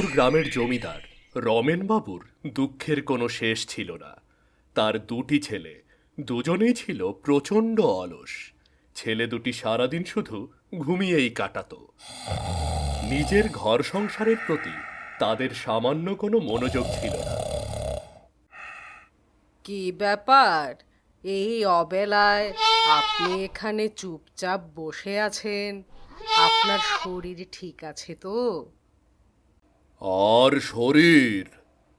হরিনারায়ণপুর গ্রামের জমিদার। রমেনবাবুর দুঃখের কোনো শেষ ছিল না। তার দুটি ছেলে, দুজনেই ছিল প্রচণ্ড অলস। ছেলে দুটি সারাদিন শুধু ঘুমিয়েই কাটাতো। নিজের ঘর সংসারের প্রতি তাদের সামান্য কোনো মনোযোগ ছিল না। কি ব্যাপার? এই অবেলায় আপনি এখানে চুপচাপ বসে আছেন। আপনার শরীর ঠিক আছে তো? আর শরীর?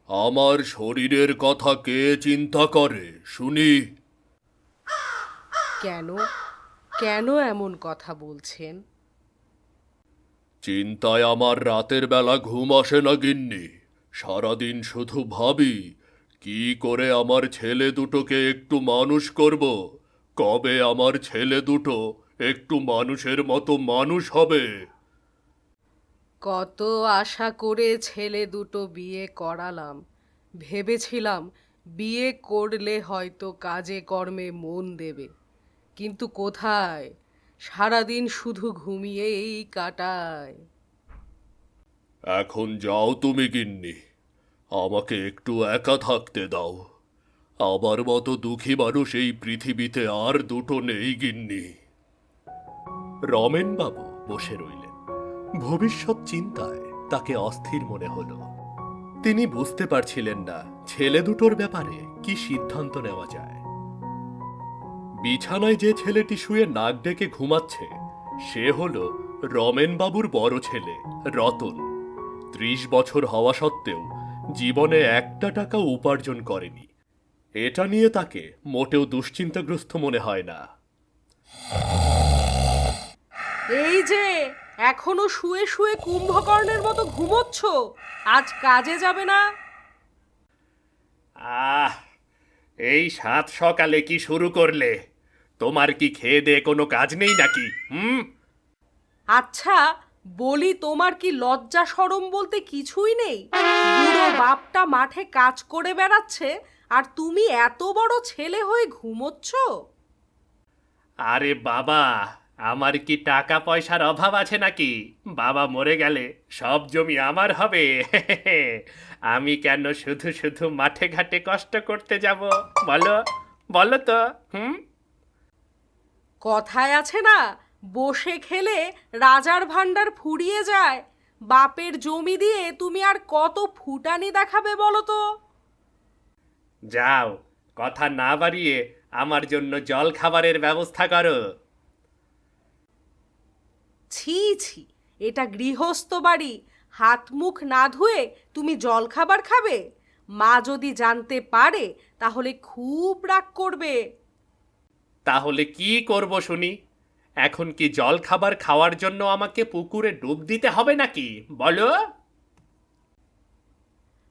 আমার শরীরের কথা কে চিন্তা করে শুনি। কেন? কেন এমন কথা বলছেন? চিন্তায় আমার রাতের বেলা ঘুম আসে না গিন্নি। সারাদিন শুধু ভাবি কি করে আমার ছেলে দুটোকে একটু মানুষ করব? কবে আমার ছেলে দুটো একটু মানুষের মতো মানুষ হবে? কত আশা করে ছেলে দুটো বিয়ে করালাম। ভেবেছিলাম বিয়ে করলে হয়তো কাজে কর্মে মন দেবে। কিন্তু কোথায়? সারাদিন শুধু ঘুমিয়েই কাটায়। এখন যাও তুমি গিন্নি, আমাকে একটু একা থাকতে দাও। আমার মতো দুঃখী মানুষ এই পৃথিবীতে আর দুটো নেই গিন্নি। রমেনবাবু বসে রইলেন। ভবিষ্যৎ চিন্তায় তাকে অস্থির মনে হলো। তিনি বুঝতে পারছিলেন না ছেলে দুটোর ব্যাপারে কি সিদ্ধান্ত নেওয়া যায়। বিছানায় যে ছেলেটি শুয়ে নাক ডেকে ঘুমাচ্ছে, সে হল রমেনবাবুর বড় ছেলে, রতন। ত্রিশ বছর হওয়া সত্ত্বেও জীবনে একটা টাকা উপার্জন করেনি। এটা নিয়ে তাকে মোটেও দুশ্চিন্তাগ্রস্ত মনে হয় না। এই যে এখনও শুয়ে শুয়ে কুম্ভকর্ণের মতো ঘুমোচ্ছ? আজ কাজে যাবে না? আহ এই সাত সকালে কি শুরু করলে? তোমার কি খেয়ে দে কোনো কাজ নেই নাকি হুম? আচ্ছা বলি তোমার কি লজ্জা সরম বলতে কিছুই নেই? বুড়ো বাপটা মাঠে কাজ করে বেড়াচ্ছে আর তুমি এত বড় ছেলে হয়ে ঘুমোচ্ছ? আরে বাবা আমার কি টাকা পয়সার অভাব আছে নাকি? বাবা মরে গেলে সব জমি আমার হবে। আমি কেন শুধু শুধু মাঠে ঘাটে কষ্ট করতে যাব? বলো বলো তো হুম? কথায় আছে না বসে খেলে রাজার ভাণ্ডার ফুরিয়ে যায়। বাপের জমি দিয়ে তুমি আর কত ফুটানি দেখাবে বলো তো? যাও কথা না বাড়িয়ে আমার জন্য জল খাবারের ব্যবস্থা করো। ছি ছি এটা গৃহস্থ বাড়ি। হাত মুখ না ধুয়ে তুমি জল খাবার খাবে? মা যদি জানতে পারে তাহলে খুব রাগ করবে। তাহলে কি করব শুনি? এখন কি জল খাবার খাওয়ার জন্য আমাকে পুকুরে ডুব দিতে হবে নাকি? বলো।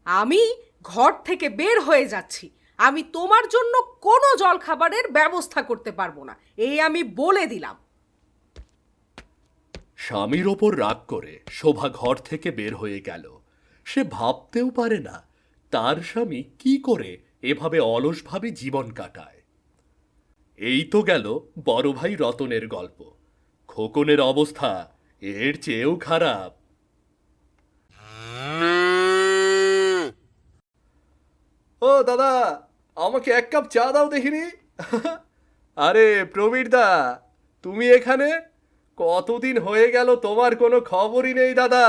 আমি ঘর থেকে বের হয়ে যাচ্ছি। আমি তোমার জন্য কোনো জল খাবারের ব্যবস্থা করতে পারব না। এই আমি বলে দিলাম। স্বামীর ওপর রাগ করে শোভা ঘর থেকে বের হয়ে গেল। সে ভাবতেও পারে না, তার স্বামী কি করে এভাবে অলসভাবে জীবন কাটায়। এই তো গেল বড় ভাই রতনের গল্প। খোকনের অবস্থা এর চেয়েও খারাপ। ও দাদা, আমাকে এক কাপ চা দাও দেখিনি? আরে প্রবীর দা তুমি এখানে? কতদিন হয়ে গেল তোমার কোনো খবরই নেই দাদা।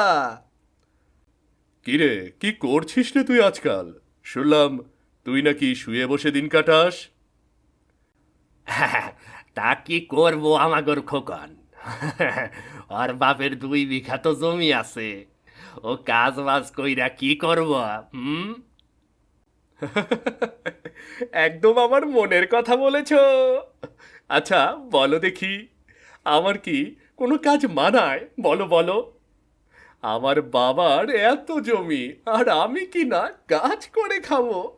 কিরে কি করছিস রে তুই আজকাল? শুনলাম তুই নাকি শুয়ে বসে দিন কাটাস। তা কি করব আমাগর খোকন? আর বাপের দুই বিঘা তো জমি আছে। ও কাজ বাজ কইরা কি করব হুম? একদম আমার মনের কথা বলেছ। আচ্ছা বলো দেখি আমার কি কোনো কাজ মানায়? বলো বলো। আমার বাবার এত জমি, আর আমি কি না কাজ করে খাব?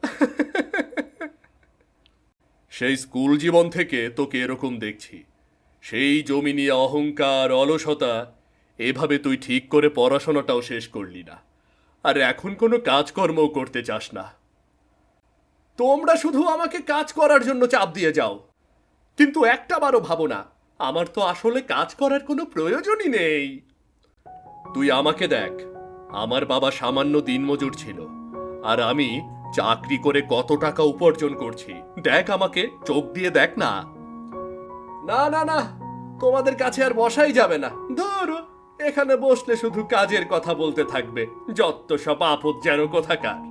সেই স্কুল জীবন থেকে তোকে এরকম দেখছি। সেই জমি নিয়ে অহংকার, অলসতা, এভাবে তুই ঠিক করে পড়াশোনাটাও শেষ করলি না। আর এখন কোনো কাজকর্মও করতে চাস না। তোমরা শুধু আমাকে কাজ করার জন্য চাপ দিয়ে যাও। কিন্তু একটা বারও ভাবো না আমার তো আসলে কাজ করার কোনো প্রয়োজনই নেই। তুই আমাকে দেখ, আমার বাবা সামান্য দিনমজুর ছিল, আর আমি চাকরি করে কত টাকা উপার্জন করছি। দেখ আমাকে, চোখ দিয়ে দেখ না। না না না, তোমাদের কাছে আর বসাই যাবে না। ধরো, এখানে বসলে শুধু কাজের কথা বলতে থাকবে, যত সব আপদ যেন কোথাকার।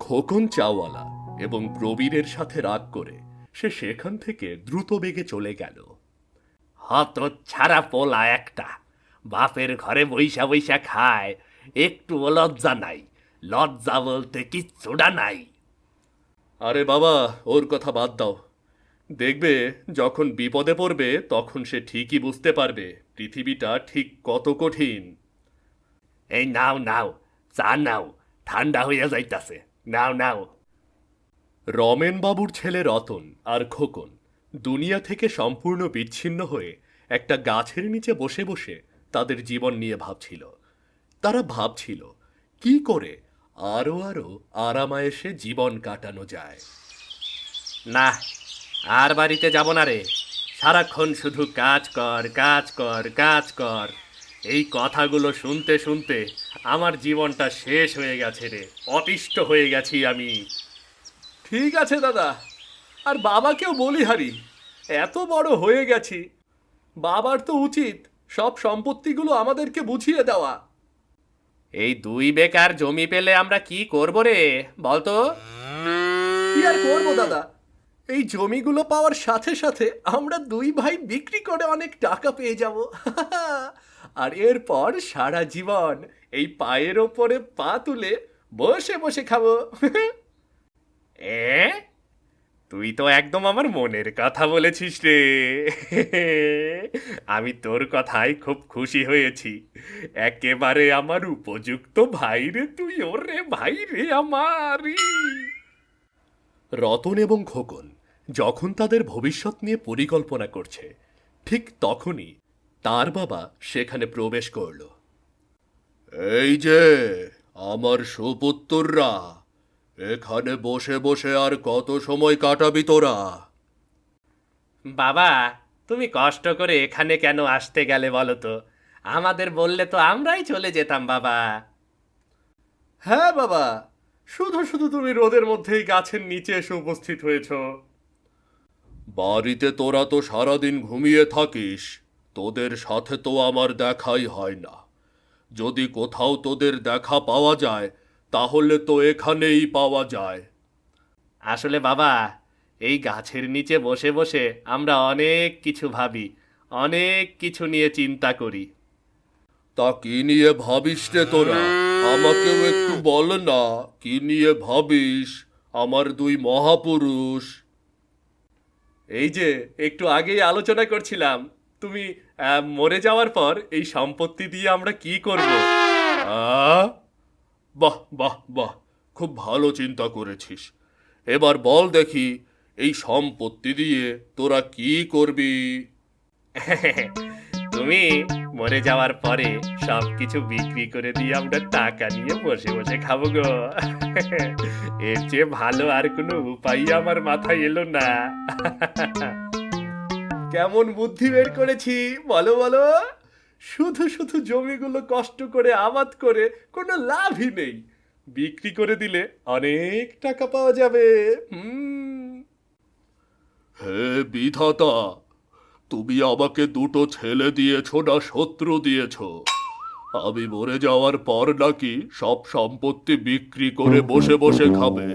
খোকন চাওয়ালা এবং প্রবীরের সাথে রাগ করে সে সেখান থেকে দ্রুত বেগে চলে গেল। হত ছাড়া পোলা একটা। বাপের ঘরে বৈশা বৈশা খায়। একটু লজ্জা নাই। লজ্জা বলতে কিচ্ছুটা নাই। আরে বাবা ওর কথা বাদ দাও। দেখবে যখন বিপদে পড়বে তখন সে ঠিকই বুঝতে পারবে পৃথিবীটা ঠিক কত কঠিন। এই নাও নাও চা নাও। ঠান্ডা হইয়া যাইতাছে। নাও নাও। রমেন বাবুর ছেলে রতন আর খোকন দুনিয়া থেকে সম্পূর্ণ বিচ্ছিন্ন হয়ে একটা গাছের নিচে বসে বসে তাদের জীবন নিয়ে ভাবছিল। তারা ভাবছিল, কি করে আরও আরও আরামায়েসে জীবন কাটানো যায়? না, আর বাড়িতে যাব না রে। সারাক্ষণ শুধু কাজ কর কাজ কর কাজ কর। এই কথাগুলো শুনতে শুনতে আমার জীবনটা শেষ হয়ে গেছে রে, অতিষ্ঠ হয়ে গেছি আমি। ঠিক আছে দাদা। আর বাবাকেও বলি হারি এত বড় হয়ে গেছি। বাবার তো উচিত সব সম্পত্তিগুলো আমাদেরকে বুঝিয়ে দেওয়া। এই দুই বেকার জমি পেলে আমরা কি করব রে বলতো? কি আর করব দাদা? এই জমিগুলো পাওয়ার সাথে সাথে আমরা দুই ভাই বিক্রি করে অনেক টাকা পেয়ে যাব। আর এরপর সারা জীবন এই পায়ের ওপরে পা তুলে বসে বসে খাব। এ? তুই তো একদম আমার মনের কথা বলেছিস রে। আমি তোর কথায় খুব খুশি হয়েছি। একেবারে আমার উপযুক্ত ভাই রে তুই ওরে ভাই রে আমারই। রতন এবং খোকন যখন তাদের ভবিষ্যৎ নিয়ে পরিকল্পনা করছে ঠিক তখনই তার বাবা সেখানে প্রবেশ করল। এই যে আমার সুপুত্তররা। এখানে বসে বসে আর কত সময় কাটাবি তোরা? বাবা তুমি কষ্ট করে এখানে কেন আসতে গেলে বলো তো? আমাদের বললে তো আমরাই চলে যেতাম বাবা। হ্যাঁ বাবা। শুধু শুধু তুমি রোদের মধ্যেই গাছের নিচে এসে উপস্থিত হয়েছ। বাড়িতে তোরা তো সারাদিন ঘুমিয়ে থাকিস। তোদের সাথে তো আমার দেখাই হয় না। যদি কোথাও তোদের দেখা পাওয়া যায় তাহলে তো এখানেই পাওয়া যায়। আসলে বাবা এই গাছের নিচে বসে বসে আমরা অনেক কিছু ভাবি অনেক কিছু নিয়ে চিন্তা করি। তা কি নিয়ে ভাবিস রে তোরা? আমাকেও একটু বল না কি নিয়ে ভাবিস আমার দুই মহাপুরুষ? এই যে একটু আগেই আলোচনা করছিলাম তুমি আহ, মরে যাওয়ার পর এই সম্পত্তি দিয়ে আমরা কি করব? আহ? বাহ বাহ বাহ খুব ভালো চিন্তা করেছিস। এবার বল দেখি এই সম্পত্তি দিয়ে তোরা কি করবি? তুমি মরে যাওয়ার পরে সব কিছু বিক্রি করে দিয়ে আমরা টাকা নিয়ে বসে বসে খাব গো। এর চেয়ে ভালো আর কোনো উপায় আমার মাথায় এলো না। কেমন বুদ্ধি বের করেছি বলো বলো। শুধু শুধু জমিগুলো কষ্ট করে, আবাদ করে কোনো লাভই নেই। বিক্রি করে দিলে অনেক টাকা পাওয়া যাবে। হে বিধাতা, তুমি আমাকে দুটো ছেলে দিয়েছ না শত্রু দিয়েছ? আমি মরে যাওয়ার পর নাকি সব সম্পত্তি বিক্রি করে বসে বসে খাবে?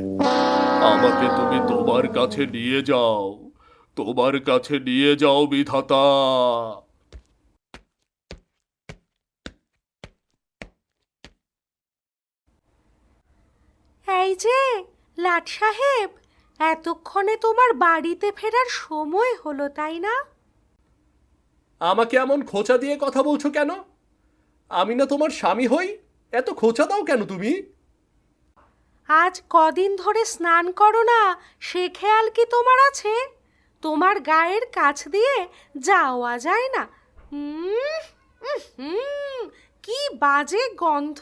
আমাকে তুমি তোমার কাছে নিয়ে যাও। তোমার কাছে নিয়ে যাও বিধাতা। এই যে লাট সাহেব এতক্ষণে তোমার বাড়িতে ফেরার সময় হলো তাই না? আমাকে এমন খোঁচা দিয়ে কথা বলছো কেন? আমি না তোমার স্বামী হই এত খোঁচা দাও কেন তুমি? আজ কদিন ধরে স্নান করো না সে খেয়াল কি তোমার আছে? তোমার গায়ের কাছ দিয়ে যাওয়া যায় না। কি বাজে গন্ধ!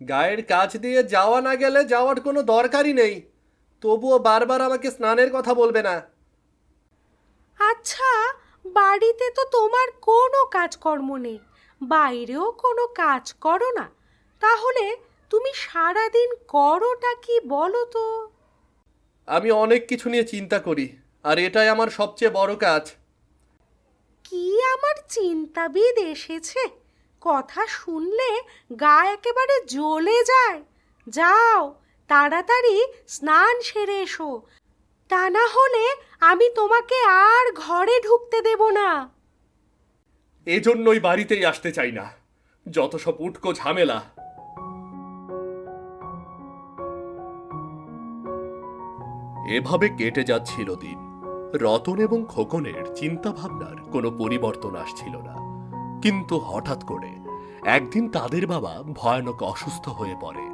গায়ের কাছ দিয়ে যাওয়া না গেলে যাওয়ার কোনো দরকারই নেই। তবুও বারবার আমাকে স্নানের কথা বলবে না। আচ্ছা বাড়িতে তো তোমার কোনো কাজকর্ম নেই বাইরেও কোনো কাজ করো না। তাহলে তুমি সারাদিন করোটা কি বলো তো? আমি অনেক কিছু নিয়ে চিন্তা করি আর এটাই আমার সবচেয়ে বড় কাজ। কি আমার চিন্তাবিদ এসেছে? কথা শুনলে গা একেবারে জ্বলে যায়। যাও তাড়াতাড়ি স্নান সেরে এসো। তা না হলে আমি তোমাকে আর ঘরে ঢুকতে দেব না। এজন্যই বাড়িতেই আসতে চাই না। যত সব উটকো ঝামেলা। এভাবে কেটে যাচ্ছিল দিন। রতন এবং খোকনের চিন্তা ভাবনার কোনো পরিবর্তন আসছিল না। কিন্তু হঠাৎ করে একদিন তাদের বাবা ভয়ানক অসুস্থ হয়ে পড়ে।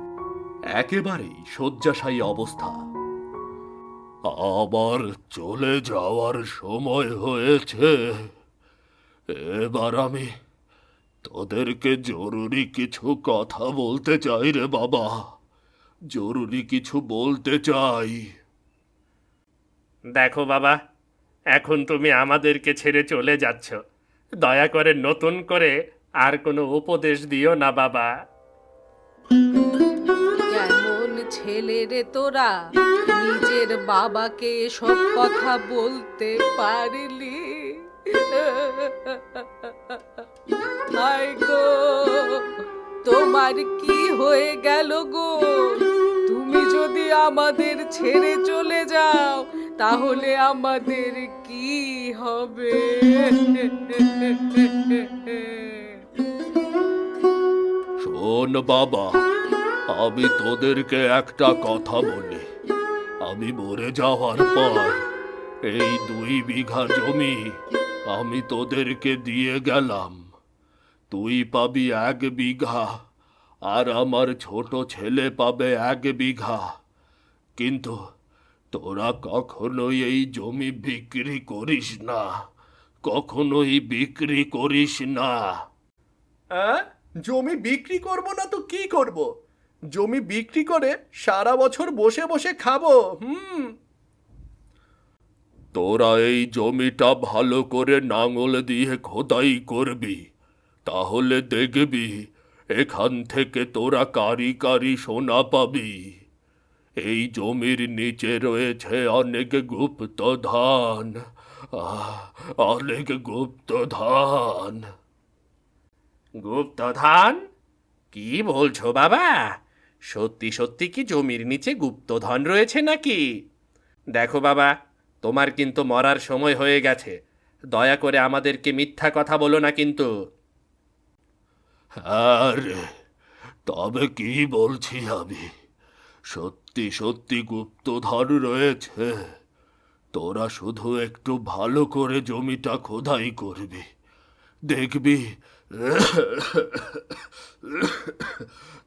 একেবারেই শয্যাশায়ী অবস্থা। আবার চলে যাওয়ার সময় হয়েছে। এবার আমি তোদেরকে জরুরি কিছু কথা বলতে চাই রে বাবা। জরুরি কিছু বলতে চাই। দেখো বাবা, এখন তুমি আমাদেরকে ছেড়ে চলে যাচ্ছ। দয়া করে নতুন করে আর কোনো উপদেশ দিও না, বাবা। কেমন ছেলে রে তোরা? নিজের বাবাকে সব কথা বলতে পারলি? তোমার কি হয়ে গেল গো? আমাদের ছেড়ে চলে যাও, তাহলে আমাদের কি হবে? শোন বাবা, আমি তোদেরকে একটা কথা বলি। আমি মরে যাওয়ার পর এই দুই বিঘা জমি আমি তোদেরকে দিয়ে গেলাম। তুই পাবি এক বিঘা, আর আমার ছোট ছেলে পাবে এক বিঘা। কিন্তু তোরা কখনোই এই জমি বিক্রি করিস না। কখনোই বিক্রি করিস না। জমি বিক্রি করব না তো কি করব? জমি বিক্রি করে সারা বছর বসে বসে খাব হুম। তোরা এই জমিটা ভালো করে নাঙল দিয়ে খোদাই করবি তাহলে দেখবি এখান থেকে তোরা কারি কারি সোনা পাবি। এই জমির নিচে রয়েছে অনেক গুপ্ত ধান অনেক গুপ্ত ধান গুপ্তধন? কি বলছো বাবা? সত্যি সত্যি কি জমির নিচে গুপ্তধন রয়েছে নাকি? দেখো বাবা, তোমার কিন্তু মরার সময় হয়ে গেছে। দয়া করে আমাদেরকে মিথ্যা কথা বলো না কিন্তু। আরে, তবে কি বলছি আমি? সত্যি সত্যি সত্যি গুপ্তধন রয়েছে। তোরা শুধু একটু ভালো করে জমিটা খোদাই করবি। দেখবি,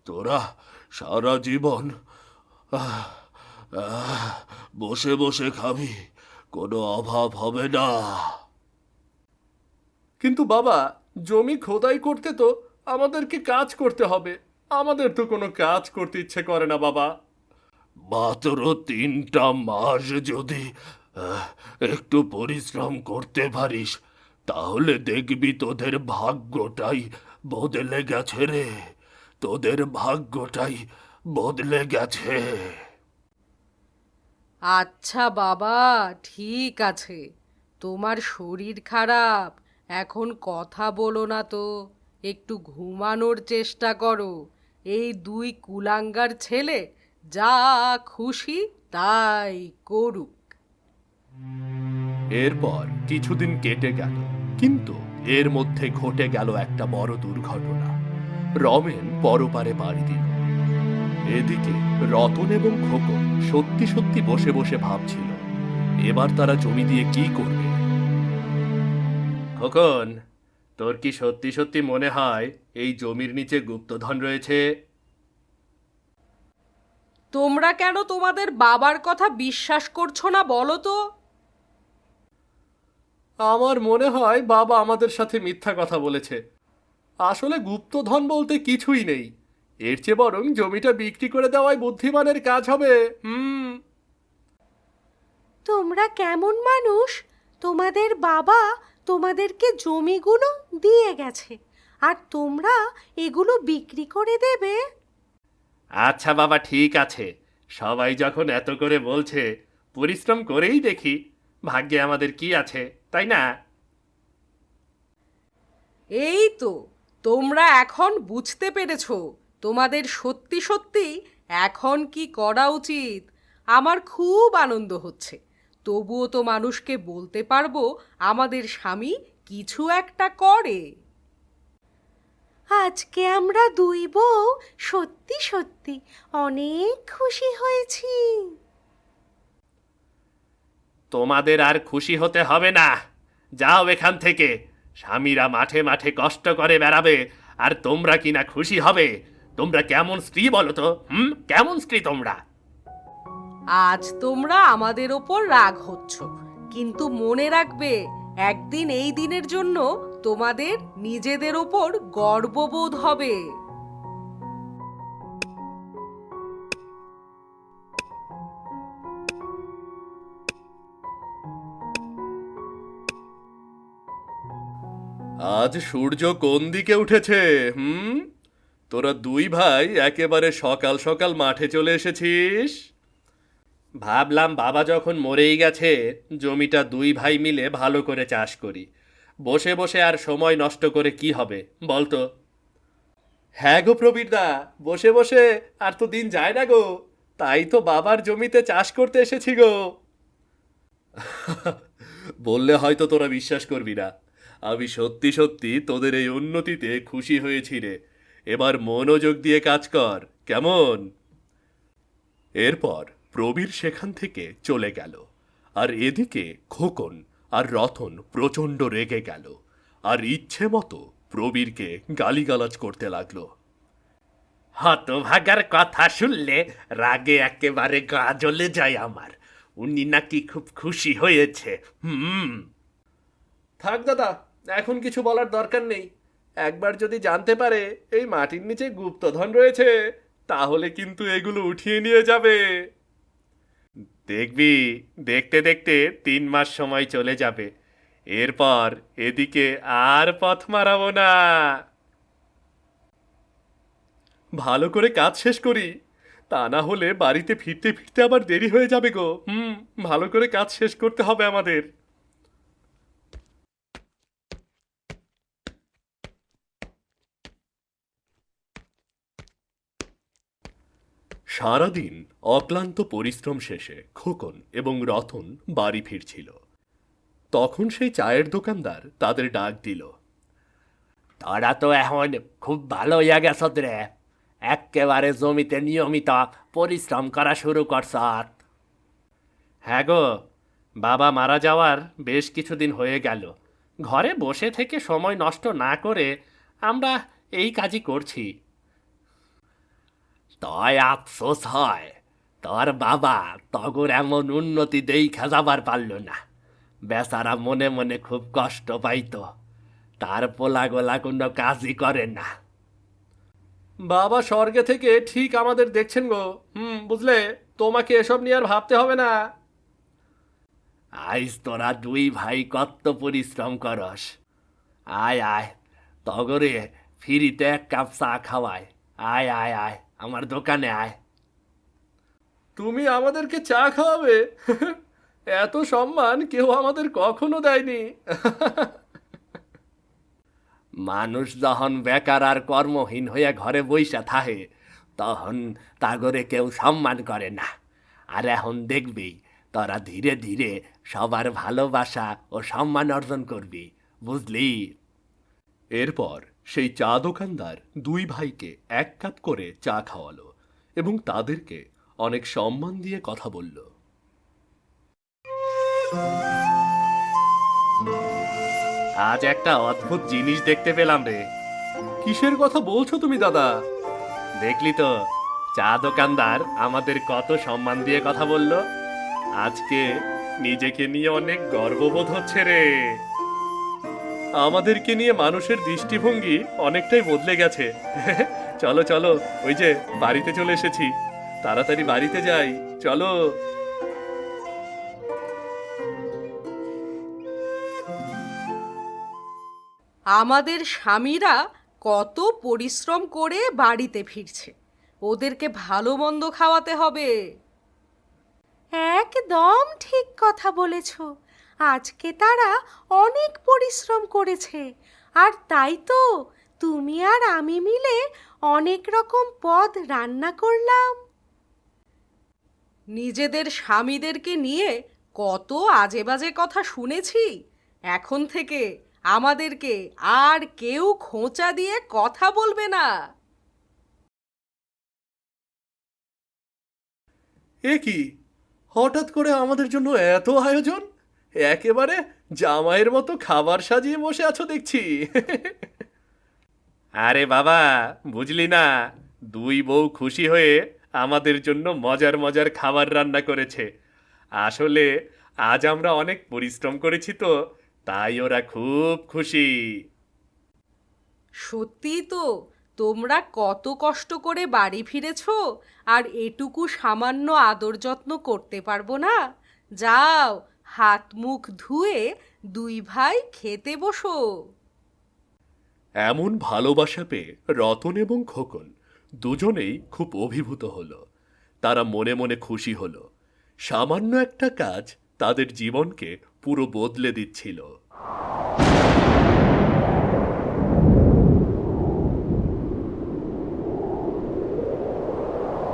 তোরা সারা জীবন, বসে বসে খাবি, কোনো অভাব হবে না। কিন্তু বাবা, জমি খোদাই করতে তো আমাদেরকে কাজ করতে হবে। আমাদের তো কোনো কাজ করতে ইচ্ছে করে না বাবা। মাত্র তিনটা মাস যদি একটু পরিশ্রম করতে পারিস, তাহলে দেখবি তোদের ভাগ্যটাই বদলে গেছে রে। তোদের ভাগ্যটাই বদলে গেছে। আচ্ছা বাবা, ঠিক আছে। তোমার শরীর খারাপ, এখন কথা বলো না তো। একটু ঘুমানোর চেষ্টা করো। এই দুই কুলাঙ্গার ছেলে যা খুশি তাই করুক। এরপর কিছুদিন কেটে গেল, কিন্তু এর মধ্যে ঘটে গেল একটা বড় দুর্ঘটনা। রমেন পরপারে পাড়ি দিল। এদিকে রতন এবং খোকন সত্যি সত্যি বসে বসে ভাবছিল, এবার তারা জমি দিয়ে কি করবে? খোকন, তোর কি সত্যি সত্যি মনে হয় এই জমির নিচে গুপ্তধন রয়েছে? তোমরা কেন তোমাদের বাবার কথা বিশ্বাস করছ না বলো তো? আমার মনে হয় বাবা আমাদের সাথে মিথ্যা কথা বলেছে। আসলে গুপ্তধন বলতে কিছুই নেই। এর চেয়ে বরং জমিটা বিক্রি করে দেওয়াই বুদ্ধিমানের কাজ হবে। হুম। তোমরা কেমন মানুষ? তোমাদের বাবা তোমাদেরকে জমিগুলো দিয়ে গেছে। আর তোমরা এগুলো বিক্রি করে দেবে? আচ্ছা বাবা, ঠিক আছে। সবাই যখন এত করে বলছে, পরিশ্রম করেই দেখি ভাগ্যে আমাদের কি আছে, তাই না? এই তো, তোমরা এখন বুঝতে পেরেছ, তোমাদের সত্যি সত্যি এখন কি করা উচিত। আমার খুব আনন্দ হচ্ছে। তবুও তো মানুষকে বলতে পারব, আমাদের স্বামী কিছু একটা করে। আজকে আমরা দুই বউ সত্যি সত্যি অনেক খুশি হয়েছি। তোমাদের আর খুশি হতে হবে না। যাও এখান থেকে। স্বামীরা মাঠে মাঠে কষ্ট করে বেড়াবে। আর তোমরা কিনা খুশি হবে? তোমরা কেমন স্ত্রী বলো তো? হুম? কেমন স্ত্রী তোমরা? আজ তোমরা আমাদের ওপর রাগ হচ্ছ। কিন্তু মনে রাখবে একদিন এই দিনের জন্য তোমাদের নিজেদের ওপর গর্ববোধ হবে। আজ সূর্য কোন দিকে উঠেছে, হুম? তোরা দুই ভাই একেবারে সকাল সকাল মাঠে চলে এসেছিস? ভাবলাম বাবা যখন মরেই গেছে, জমিটা দুই ভাই মিলে ভালো করে চাষ করি। বসে বসে আর সময় নষ্ট করে কি হবে বলতো হ্যাঁ গো প্রবীরদা বসে বসে আর তো দিন যায় না গো, তাই তো বাবার জমিতে চাষ করতে এসেছি গো। বললে হয়তো তোরা বিশ্বাস করবি না। আমি সত্যি সত্যি তোদের এই উন্নতিতে খুশি হয়েছি রে। এবার মনোযোগ দিয়ে কাজ কর, কেমন? এরপর প্রবীর সেখান থেকে চলে গেল, আর এদিকে খোকন আর রতন প্রচণ্ড রেগে গেল। আর ইচ্ছে মতো প্রবীরকে গালিগালাজ করতে লাগল। হতভাগার কথা শুনলে রাগে একেবারে গা জ্বলে যায় আমার। উনি নাকি খুব খুশি হয়েছে। হুম। থাক দাদা, এখন কিছু বলার দরকার নেই। একবার যদি জানতে পারে এই মাটির নিচে গুপ্তধন রয়েছে, তাহলে কিন্তু এগুলো উঠিয়ে নিয়ে যাবে। দেখবি, দেখতে দেখতে তিন মাস সময় চলে যাবে। এরপর এদিকে আর পথ মারাবো না। ভালো করে কাজ শেষ করি। তা না হলে বাড়িতে ফিরতে ফিরতে আবার দেরি হয়ে যাবে গো। হুম, ভালো করে কাজ শেষ করতে হবে আমাদের। সারাদিন অক্লান্ত পরিশ্রম শেষে খোকন এবং রতন বাড়ি ফিরছিল। তখন সেই চায়ের দোকানদার তাদের ডাক দিল তারা তো এখন খুব ভালো হইয়া গেছ রে। একেবারে জমিতে নিয়মিত পরিশ্রম করা শুরু করছ হ্যাঁ গো বাবা মারা যাওয়ার বেশ কিছুদিন হয়ে গেল। ঘরে বসে থেকে সময় নষ্ট না করে আমরা এই কাজই করছি। তাই আফসোস হয়। তোর বাবা তগর এমন উন্নতি দেখা যাবার পারল না। বেচারা মনে মনে খুব কষ্ট পাইতো। তার পোলা গোলা কোনো কাজই করে না। বাবা স্বর্গে থেকে ঠিক আমাদের দেখছেন গো। হুম বুঝলে? তোমাকে এসব নিয়ে আর ভাবতে হবে না। আইস তোরা দুই ভাই কত পরিশ্রম করস। আয় আয় তগরে ফিরিতে এক কাপ চা খাওয়ায়। আয় আয় আয় আমার দোকানে আয়। তুমি আমাদেরকে চা খাওয়াবে? এত সম্মান কেউ আমাদের কখনো দেয়নি। মানুষ যখন বেকার আর কর্মহীন হয়ে ঘরে বইসা থাহে তখন তাগরে কেউ সম্মান করে না। আর এখন দেখবি তোরা ধীরে ধীরে সবার ভালোবাসা ও সম্মান অর্জন করবি বুঝলি? এরপর সেই চা দোকানদার দুই ভাইকে এক কাপ করে চা খাওয়ালো এবং তাদেরকে অনেক সম্মান দিয়ে কথা বলল। আজ একটা অদ্ভুত জিনিস দেখতে পেলাম রে। কিসের কথা বলছো তুমি, দাদা? দেখলি তো, চা দোকানদার আমাদের কত সম্মান দিয়ে কথা বলল। আজকে নিজেকে নিয়ে অনেক গর্ববোধ হচ্ছে রে। আমাদেরকে নিয়ে মানুষের দৃষ্টিভঙ্গি অনেকটাই বদলে গেছে। চলো চলো, ওই যে বাড়িতে চলে এসেছি। তাড়াতাড়ি বাড়িতে যাই চলো। আমাদের স্বামীরা কত পরিশ্রম করে বাড়িতে ফিরছে। ওদেরকে ভালো মন্দ খাওয়াতে হবে। একদম ঠিক কথা বলেছ। আজকে তারা অনেক পরিশ্রম করেছে। আর তাই তো তুমি আর আমি মিলে অনেক রকম পদ রান্না করলাম। নিজেদের স্বামীদেরকে নিয়ে কত আজে বাজে কথা শুনেছি। এখন থেকে আমাদেরকে আর কেউ খোঁচা দিয়ে কথা বলবে না। এ কি? হঠাৎ করে আমাদের জন্য এত আয়োজন? একেবারে জামাইয়ের মতো খাবার সাজিয়ে বসে আছো দেখছি। আরে বাবা বুঝলি না দুই বউ খুশি হয়ে আমাদের জন্য মজার মজার খাবার রান্না করেছে। আসলে আজ আমরা অনেক পরিশ্রম করেছি তো তাই ওরা খুব খুশি। সত্যি তো তোমরা কত কষ্ট করে বাড়ি ফিরেছো আর এটুকু সামান্য আদর যত্ন করতে পারব না? যাও হাত মুখ ধুয়ে দুই ভাই খেতে বসো। এমন ভালোবাসা পেয়ে রতন এবং খোকন দুজনেই খুব অভিভূত হলো। তারা মনে মনে খুশি হলো। সামান্য একটা কাজ তাদের জীবনকে পুরো বদলে দিচ্ছিল।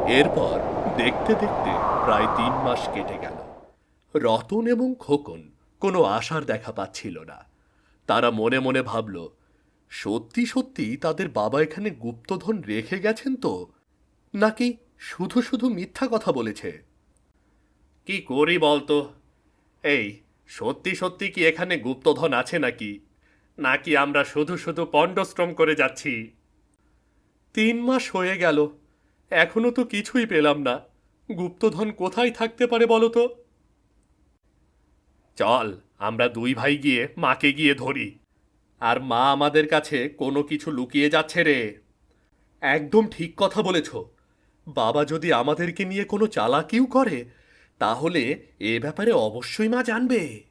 এরপর দেখতে দেখতে প্রায় তিন মাস কেটে গেল। রতন এবং খোকন কোনো আশার দেখা পাচ্ছিল না। তারা মনে মনে ভাবল সত্যি সত্যি তাদের বাবা এখানে গুপ্তধন রেখে গেছেন তো? নাকি শুধু শুধু মিথ্যা কথা বলেছে? কি করি বলতো? এই সত্যি সত্যি কি এখানে গুপ্তধন আছে নাকি? নাকি আমরা শুধু শুধু পণ্ডশ্রম করে যাচ্ছি? তিন মাস হয়ে গেল। এখনও তো কিছুই পেলাম না। গুপ্তধন কোথায় থাকতে পারে বলো তো? চল আমরা দুই ভাই গিয়ে মাকে গিয়ে ধরি। আর মা আমাদের কাছে কোনো কিছু লুকিয়ে যাচ্ছে রে। একদম ঠিক কথা বলেছ। বাবা যদি আমাদেরকে নিয়ে কোনো চালাকিও করে, তাহলে এ ব্যাপারে অবশ্যই মা জানবে।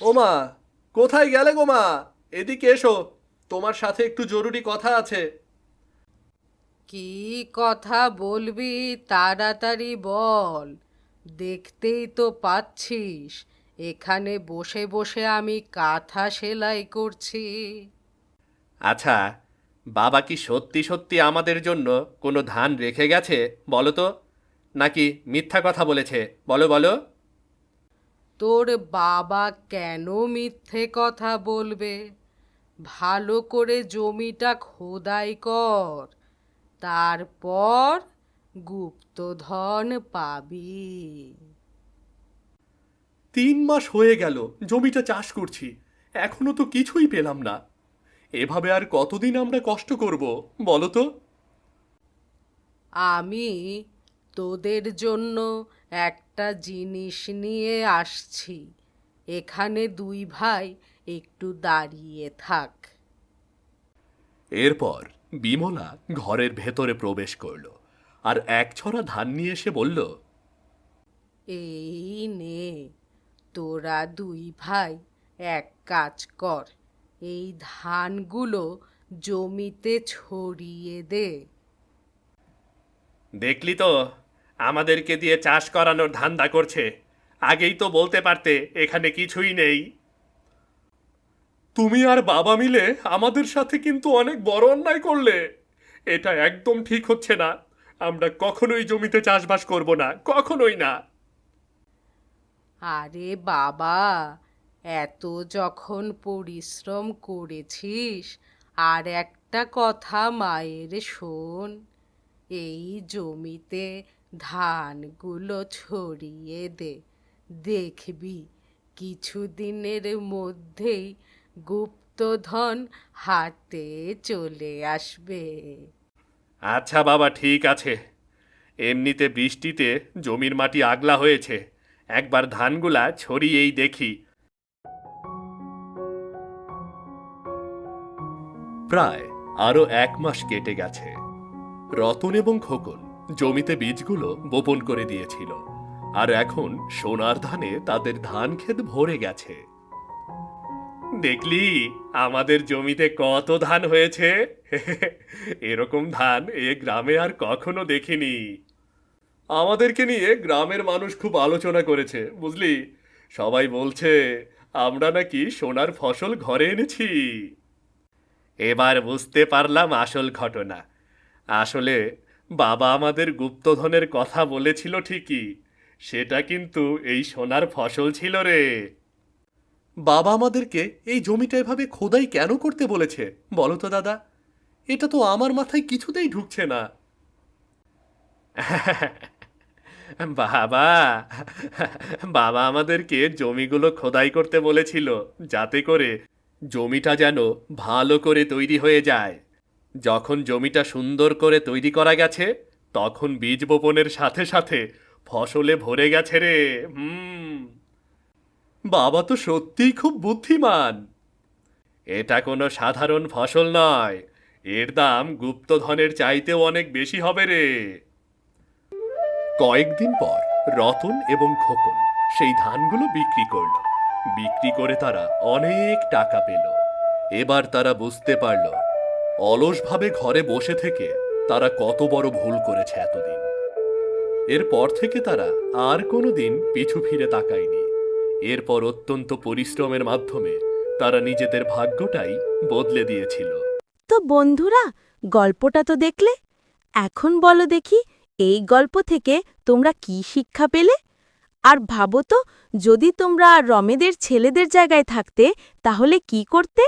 ওমা কোথায় গেলে গো মা? এদিকে এসো। তোমার সাথে একটু জরুরি কথা আছে। কি কথা বলবি তাড়াতাড়ি বল? দেখতেই তো পাচ্ছিস এখানে বসে বসে আমি কাঁথা সেলাই করছি। আচ্ছা বাবা কি সত্যি সত্যি আমাদের জন্য কোনো ধান রেখে গেছে বলো তো? নাকি মিথ্যা কথা বলেছে? বলো বলো। তোর বাবা কেন মিথ্যে কথা বলবে? ভালো করে জমিটা খোদাই কর। তারপর গুপ্তধন পাবি। তিন মাস হয়ে গেল জমিটা চাষ করছি। এখনও তো কিছুই পেলাম না। এভাবে আর কতদিন আমরা কষ্ট করব বলো তো? আমি তোদের জন্য একটা জিনিস নিয়ে আসছি। এখানে দুই ভাই একটু দাঁড়িয়ে থাক। এরপর বিমলা ঘরের ভেতরে প্রবেশ করল আর এক ছড়া ধান নিয়ে এসে বলল এই নে তোরা দুই ভাই এক কাজ কর। এই ধানগুলো জমিতে ছড়িয়ে দে। দেখলি তো আমাদেরকে দিয়ে চাষ করানোর ধান্দা করছে। আগেই তো বলতে পারতে এখানে কিছুই নেই। তুমি আর বাবা মিলে আমাদের সাথে কিন্তু অনেক বড় অন্যায় করলে। এটা একদম ঠিক হচ্ছে না। আমরা কখনোই জমিতে চাষবাস করব না, কখনোই না। আরে বাবা, এত যখন পরিশ্রম করেছিস, আর একটা কথা মায়ের শোন, এই জমিতে ধানগুলো ছড়িয়ে দে। দেখবি, কিছুদিনের মধ্যেই গুপ্তধন হাতে চলে আসবে। আচ্ছা বাবা ঠিক আছে। এমনিতে বৃষ্টিতে জমির মাটি আগলা হয়েছে। একবার ধানগুলা ছড়িয়েই দেখি। প্রায় আরও এক মাস কেটে গেছে। রতন এবং খোকন জমিতে বীজগুলো বপন করে দিয়েছিল। আর এখন সোনার ধানে তাদের ধান ক্ষেত ভরে গেছে। দেখলি? আমাদের জমিতে কত ধান হয়েছে? এরকম ধান এ গ্রামে আর কখনো দেখিনি। আমাদেরকে নিয়ে গ্রামের মানুষ খুব আলোচনা করেছে, বুঝলি? সবাই বলছে, আমরা নাকি সোনার ফসল ঘরে এনেছি। এবার বুঝতে পারলাম আসল ঘটনা। আসলে বাবা আমাদের গুপ্তধনের কথা বলেছিল ঠিকই, সেটা কিন্তু এই সোনার ফসল ছিল রে। বাবা আমাদেরকে এই জমিটা এভাবে খোদাই কেন করতে বলেছে? বলো তো, দাদা। এটা তো আমার মাথায় কিছুতেই ঢুকছে না। বাবা! বাবা আমাদেরকে জমিগুলো খোদাই করতে বলেছিল, যাতে করে জমিটা যেন ভালো করে তৈরি হয়ে যায়। যখন জমিটা সুন্দর করে তৈরি করা গেছে, তখন বীজ বপনের সাথে সাথে ফসলে ভরে গেছে রে। হুম। বাবা তো সত্যিই খুব বুদ্ধিমান। এটা কোনো সাধারণ ফসল নয়। এর দাম গুপ্তধনের চাইতেও অনেক বেশি হবে রে। কয়েকদিন পর রতন এবং খোকন সেই ধানগুলো বিক্রি করল। বিক্রি করে তারা অনেক টাকা পেল। এবার তারা বুঝতে পারল, অলসভাবে ঘরে বসে থেকে তারা কত বড় ভুল করেছে এতদিন। এরপর থেকে তারা আর কোনোদিন পিছু ফিরে তাকায়নি। এরপর অত্যন্ত পরিশ্রমের মাধ্যমে তারা নিজেদের ভাগ্যটাই বদলে দিয়েছিল। তো বন্ধুরা, গল্পটা তো দেখলে? এখন বলো দেখি, এই গল্প থেকে তোমরা কি শিক্ষা পেলে? আর ভাবো তো, যদি তোমরা রমেদের ছেলেদের জায়গায় থাকতে, তাহলে কি করতে?